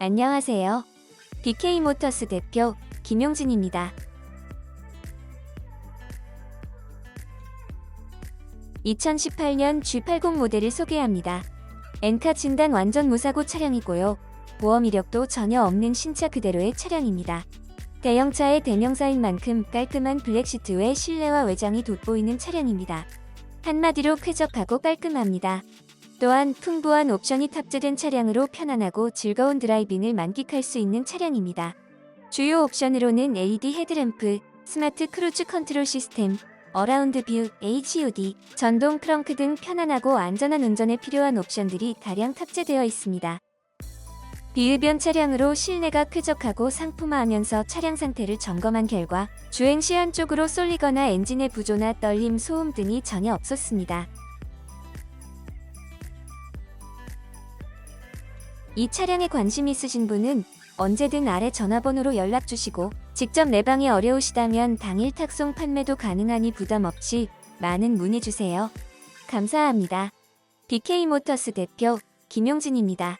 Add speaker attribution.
Speaker 1: 안녕하세요. BK 모터스 대표 김용진입니다. 2018년 G80 모델을 소개합니다. 엔카 진단 완전 무사고 차량이고요. 보험 이력도 전혀 없는 신차 그대로의 차량입니다. 대형차의 대명사인 만큼 깔끔한 블랙시트 외 실내와 외장이 돋보이는 차량입니다. 한마디로 쾌적하고 깔끔합니다. 또한 풍부한 옵션이 탑재된 차량으로 편안하고 즐거운 드라이빙을 만끽할 수 있는 차량입니다. 주요 옵션으로는 LED 헤드램프, 스마트 크루즈 컨트롤 시스템, 어라운드 뷰, HUD, 전동 트렁크 등 편안하고 안전한 운전에 필요한 옵션들이 다량 탑재되어 있습니다. 비흡연 차량으로 실내가 쾌적하고 상품화하면서 차량 상태를 점검한 결과 주행 시 한쪽으로 쏠리거나 엔진의 부조나 떨림, 소음 등이 전혀 없었습니다. 이 차량에 관심 있으신 분은 언제든 아래 전화번호로 연락 주시고 직접 내방이 어려우시다면 당일 탁송 판매도 가능하니 부담 없이 많은 문의 주세요. 감사합니다. BK 모터스 대표 김용진입니다.